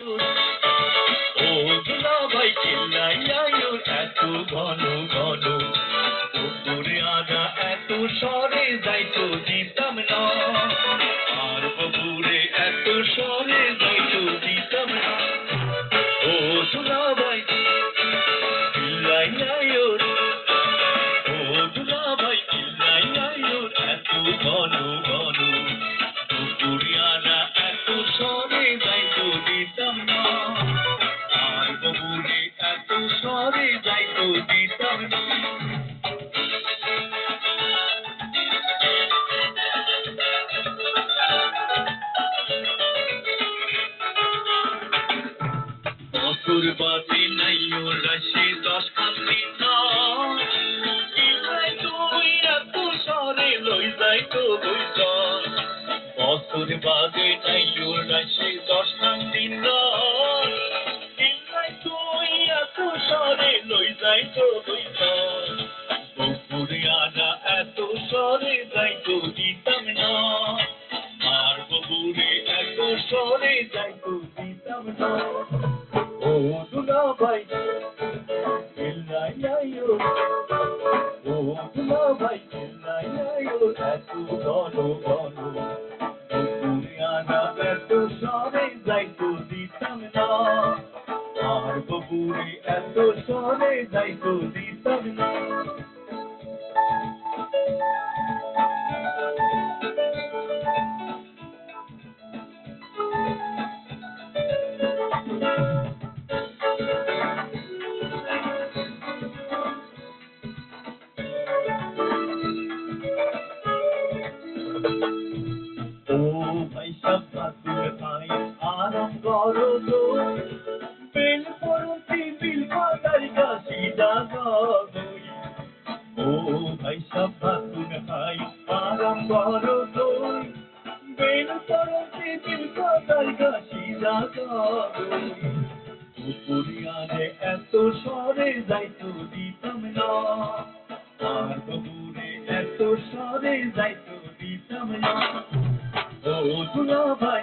ও দুলাভাই চিল্লাইয়ায়ো এত ঘন ঘন। যাইতো দিতাম না। আর বপুরে এত সরে যাইতো দিতাম না। ও যাইতো দিতাম না বছর বাদে নাই ও রাশি দশ খান্তি না তুই এত সরে লই যাই তো বছর বাদে নাই ও রাশি দশ খান্তি না লই যাই তো লই যাই বপুরে আনা এত সরে যাই তো দিতাম না। আর বপুরে এত সরে যাই তো দিতাম না। ও দুলা ভাই চিল্লাইয়ায়ো ও। দুলা ভাই চিল্লাইয়ায়ো এত ঘন ঘন আর বপুরে এত সরে যাইতো দিতাম না ও ভাই সাবাতুল ভাই আরাম দাগই ও ভাই সাবাতুল ভাই আরাম করো তো বিল পরতি বিল পাতার উপরিয়ানে এত সরে যাইতো দিতাম না আর বগুরে এত সরে যাইতো দিতাম না ও দুলা ভাই